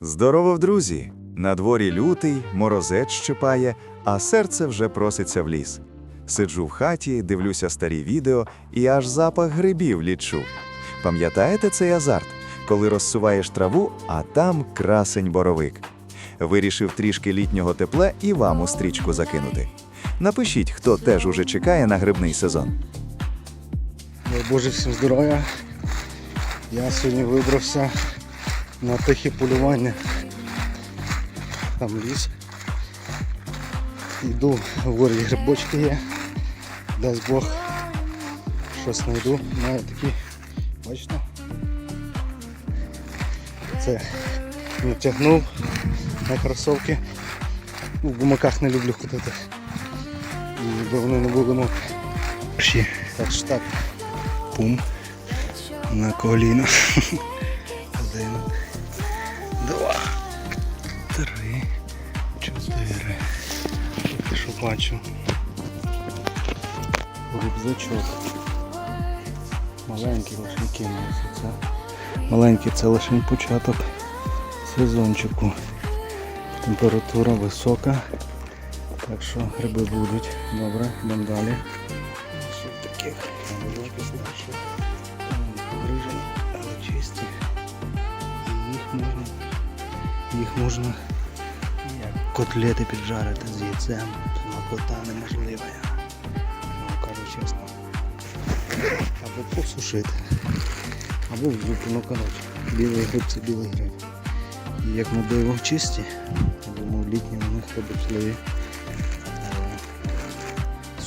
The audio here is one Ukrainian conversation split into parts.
Здорово, друзі! На дворі лютий, морозець щипає, а серце вже проситься в ліс. Сиджу в хаті, дивлюся старі відео і аж запах грибів лічу. Пам'ятаєте цей азарт, коли розсуваєш траву, а там красень боровик. Вирішив трішки літнього тепла і вам у стрічку закинути. Напишіть, хто теж уже чекає на грибний сезон. Дай Боже всім здоров'я. Я сьогодні вибрався на тихе полювання. Там ліс. Йду, говорю, грибочки є. Дасть Бог. Щось знайду. Маю такі, бачите? Це натягнув на кросовки. В гумаках не люблю ходити. Бо вони не були мокрі. Так що так. Пум. На коліна. 4. Тільки що бачу. Рюкзачок. Маленький лишеньки Це Маленький це лише початок сезончику. Температура висока. Так що гриби будуть. Добре, йдемо далі. Їх можна котлети піджарити з яйцем. Смакота неможлива. Ну, кажу чесно. Або посушити. Або в зупу, ну коротше. Білий гриб це білий гриб. І як на диво чисті, я думаю, літні у них ходить побачливі.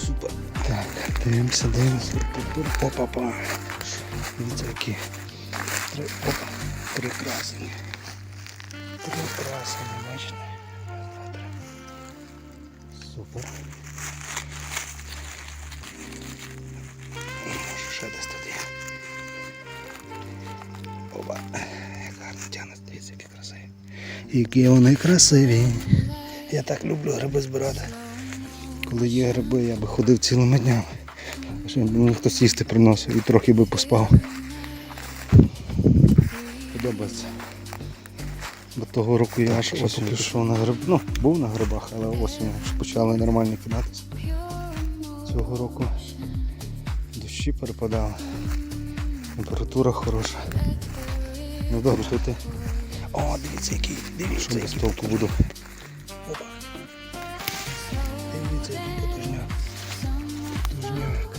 Супер. Так, дивимося, дивимося. Опа-па. Дивіться, які. Три, опа. Три красені, бачите? Супер. Може ще десь тут є. Опа. Як гарно тягне, дивіться, які красиві. Які вони красиві. Я так люблю гриби збирати. Коли є гриби, я би ходив цілими днями. Ще мені хтось їсти приносив і трохи би поспав. Подобається. Бо того року я аж осінь пішов на гриб. Ну, був на грибах, але осінь почали нормально кидатися. Цього року дощі перепадали. Температура хороша. Ну добре, тут і... О, дивіться який, дивіться, який толку буду. Опа. Дивіться, який потужняк. Потужняк.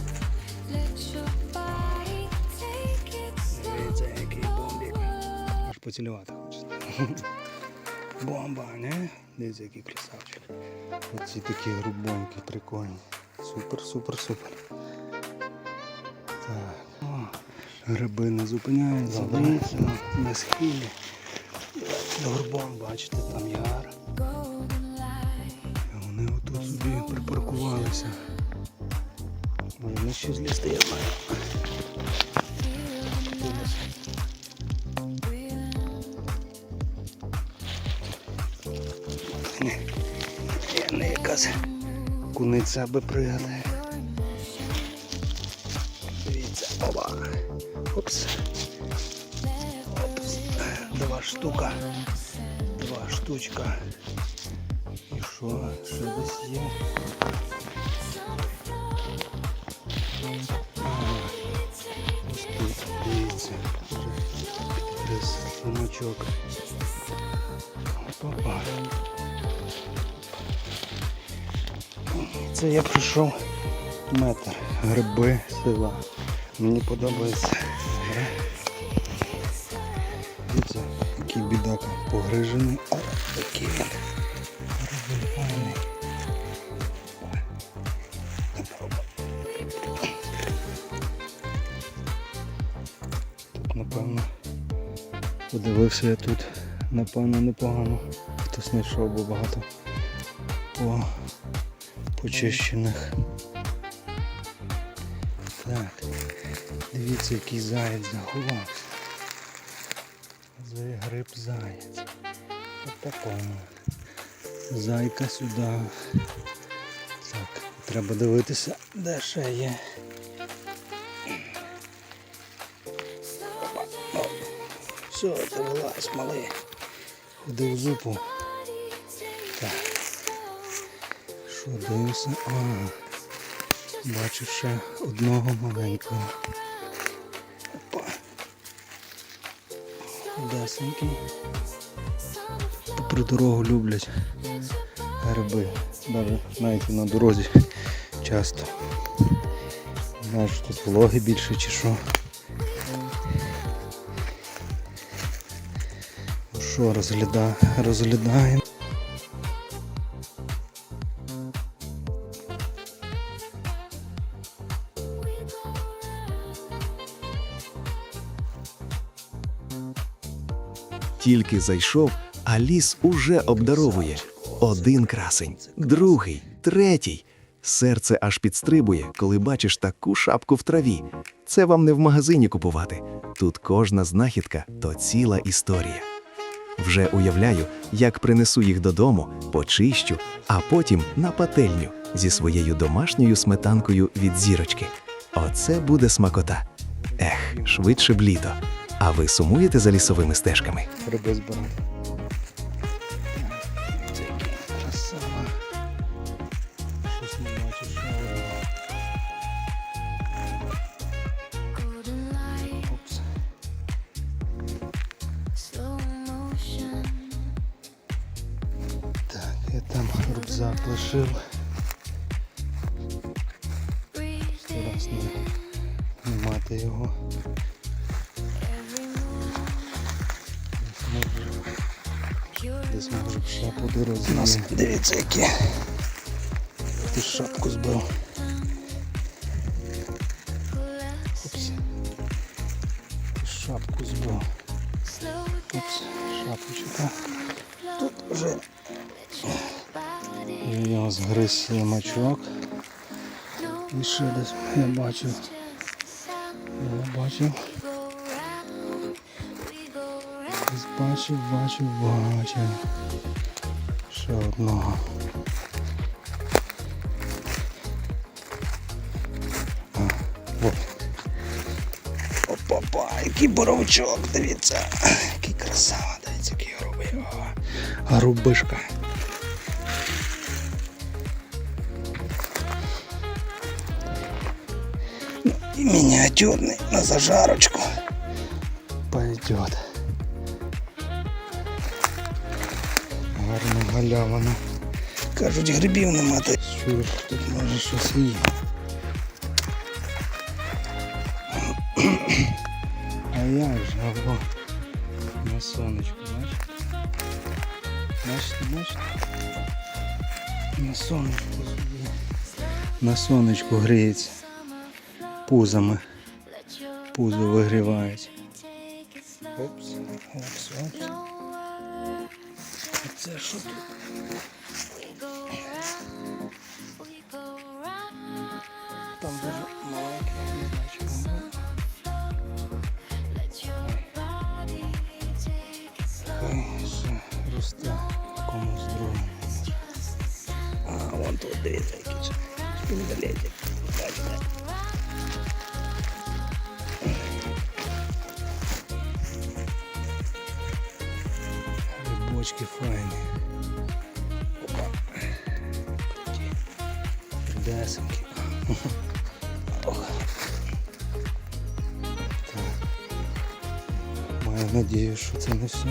Дивіться, який бомбік. Аж поцілювати. Бомба, не? Дивіться, який красавчик. Оці такі грубонькі, прикольні. Супер, супер, супер. Так. О, гриби не зупиняються, дивіться, на схилі. Горбом, бачите, там яр. А вони отут собі припаркувалися. Вони ще злізти, я знаю. Якась куниця аби пригати. Дивіться, оба. Опс. Опс. Два штука. Два штучка. І що? Що десь є? Ось тут, дивіться. Десь. Опа. Це я прийшов метр. Гриби села. Мені подобається. Дивіться, який бідака погрижений. О, такий він. Тут, напевно, подивився я тут, напевно, непогано. Хтось знайшов би багато по почищених. Так, дивіться, який заєць заховався. Це гриб заєць. От такому. Зайка сюди. Так, треба дивитися, де ще є. Все, це вилазь, малий. Ходив в зупу. Що дивився? А, бачу ще одного маленького. Опа. Худесенький. Попри дорогу люблять гриби. Навіть, навіть на дорозі часто. Що тут вологи більше чи що. Ну що, розгляда... розглядаємо. Тільки зайшов, а ліс уже обдаровує. Один красень, другий, третій. Серце аж підстрибує, коли бачиш таку шапку в траві. Це вам не в магазині купувати. Тут кожна знахідка то ціла історія. Вже уявляю, як принесу їх додому, почищу, а потім на пательню зі своєю домашньою сметанкою від зірочки. Оце буде смакота. Ех, швидше б літо. А ви сумуєте за лісовими стежками? Гриби. Десь ще по дорозі. Нас, дивіться, які. Ти шапку збив. Опс. Ти шапку збив. Опс, шапочка. Тут Вже і згриз слимачок. No І ще десь я бачив. Я бачив. Бачив, бачив, бачив. Ще. А, вот. Опа-па, який боровичок, дивіться. Який красава, дивіться, який грубий. Грубишка. Ну, миниатюрный на зажарочку пойдет. Гарно галявина. Кажуть, грибів нема, та чуєш, тут може щось є. А як же, або на сонечку, бачите? Бачите, бачите? На сонечку собі. На сонечку гріється. Пузами. Пузо slow. Опс, опс, опс. No words. А це що тут? We go round. We go round. Там дуже маленький, не бачу. Let your body take it slow. Хай ще росте в комусь другому. А, вон тут дивіться, який ще Рудесенькі. Ох. Маю надію, що це не все.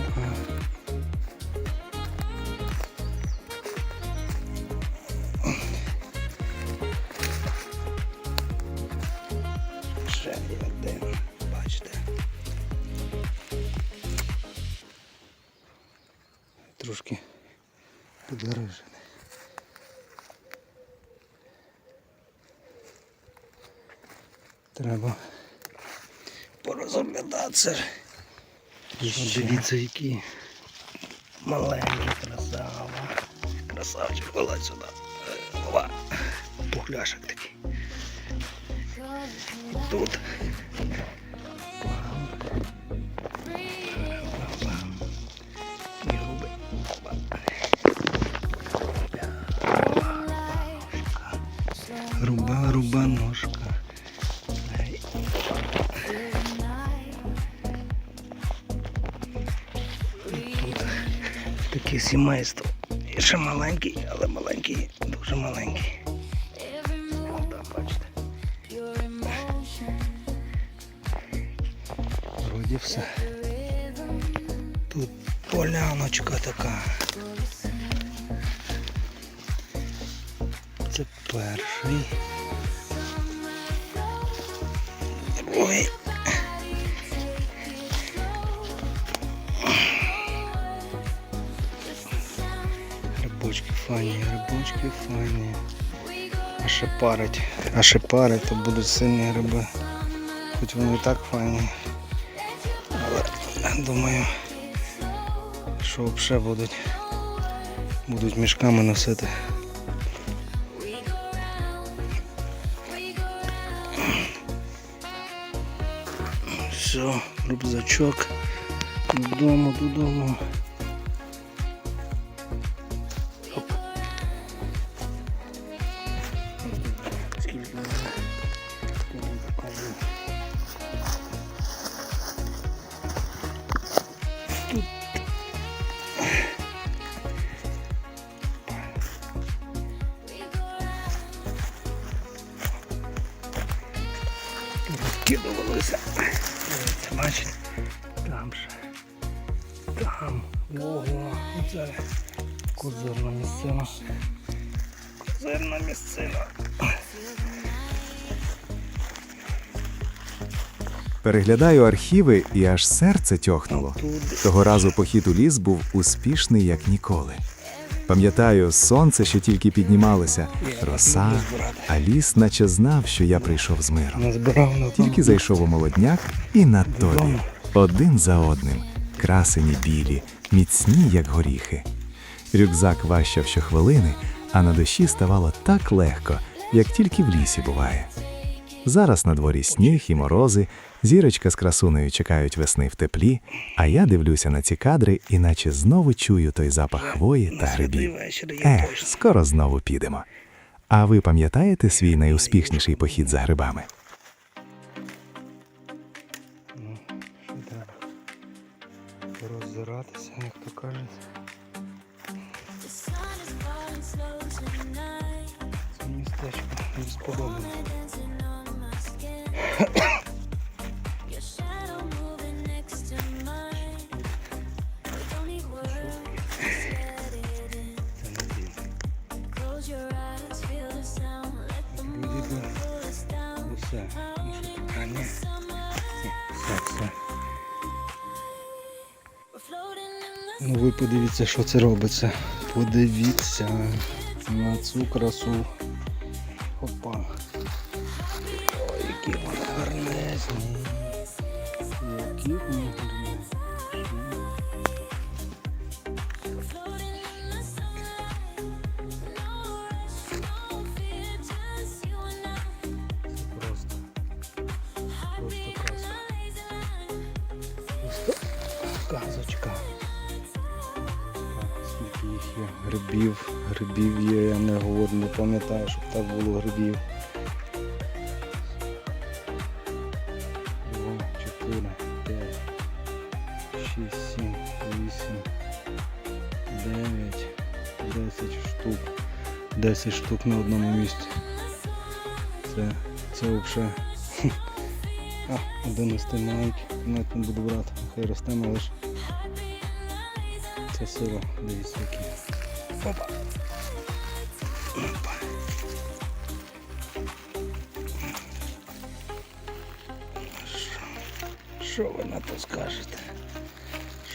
Треба порозглядатися. Дивіться, які маленькі красава. Красавчик, вилазь сюди. Ова. Пухляшок такий. І тут. Груба, груба ножка. Сімейство. І ще маленький, але маленький, дуже маленький. О, там, бачите. Вроді все. Тут поляночка така. Це перший. Другий. Файні, грибочки файні. А ще парить. А ще парить, то будуть сильні гриби. Хоч вони і так файні. Але думаю, що взагалі будуть, будуть мішками носити. Все, рюкзачок. Додому, додому. Розкидувалися. Дивіться, бачите? Там ще. Там. Ого, оце козирна місцина. Козирна місцина. Переглядаю архіви, і аж серце тьохнуло. Того разу похід у ліс був успішний як ніколи. Пам'ятаю, сонце ще тільки піднімалося, роса, а ліс наче знав, що я прийшов з миром. Тільки зайшов у молодняк і на тобі. Один за одним. Красені білі, міцні, як горіхи. Рюкзак ващав щохвилини, а на душі ставало так легко, як тільки в лісі буває. Зараз на дворі сніг і морози, зірочка з красунею чекають весни в теплі, а я дивлюся на ці кадри, і наче знову чую той запах хвої та грибів. Ех, скоро знову підемо. А ви пам'ятаєте свій найуспішніший похід за грибами? Що треба? Роззиратися, як то кажуть. Це містечко не сподобалось. Ну ви подивіться, що це робиться. Подивіться на цю красу. Опа. Скільки? Грибів, грибів є, я не говорю, не пам'ятаю, щоб так було грибів. Два, чотири, п'ять, шість, сім, вісім, дев'ять, десять штук. Десять штук на одному місці. Це, це взагалі. Один маленький, навіть не буду брати, хай росте малиш. Це сила, дивіться які. Опа. Опа. Що? Ви на то скажете?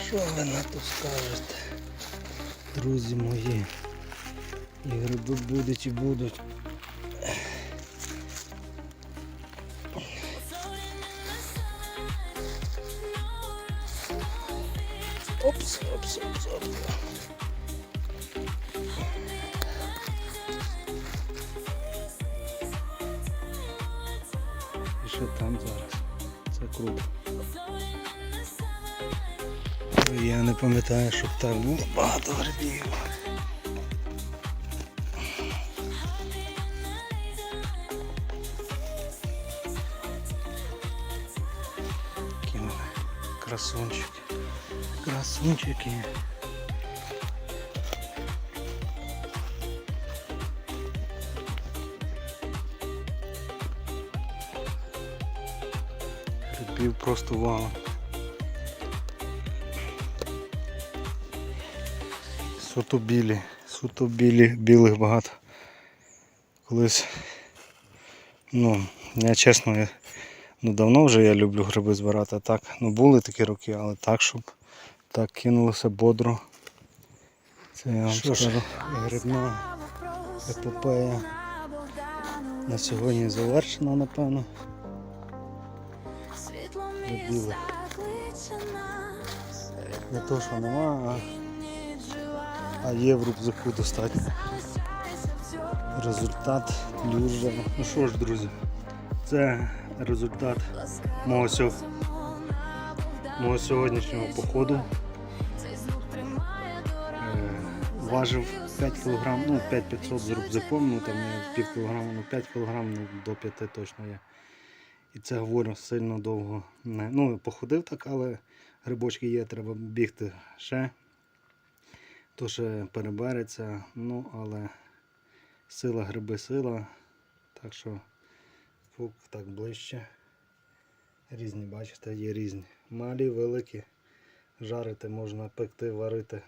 Що ви на то скажете? Друзі мої. І гриби будуть і будуть. Опс, опс, опс, опс. І що там зараз? Це круто. Я не пам'ятаю, щоб так було багато грибів. Вони красунчики красунчики. Грибів просто валом. Суто білі, суто білі, білих багато. Колись, ну, я чесно, я, ну давно вже я люблю гриби збирати, так, ну були такі роки, але так, щоб так кинулося бодро. Це я вам скажу, грибна епопея на сьогодні завершена, напевно. Світло До міста білих. кличе нас, Не то, що нема, а, а є в рюкзаку достатньо. Результат дуже. Ну що ж, друзі, це результат мого, сьо... мого сьогоднішнього походу. Важив 5 кг, ну 5500 з рюкзаком, ну там є пів кілограма, ну 5 кг, ну до 5 точно є. І це говорю сильно довго. Не, ну, походив так, але грибочки є, треба бігти ще. То ще перебереться, ну але сила гриби сила. Так що фук так ближче. Різні, бачите, є різні. Малі, великі. Жарити можна, пекти, варити.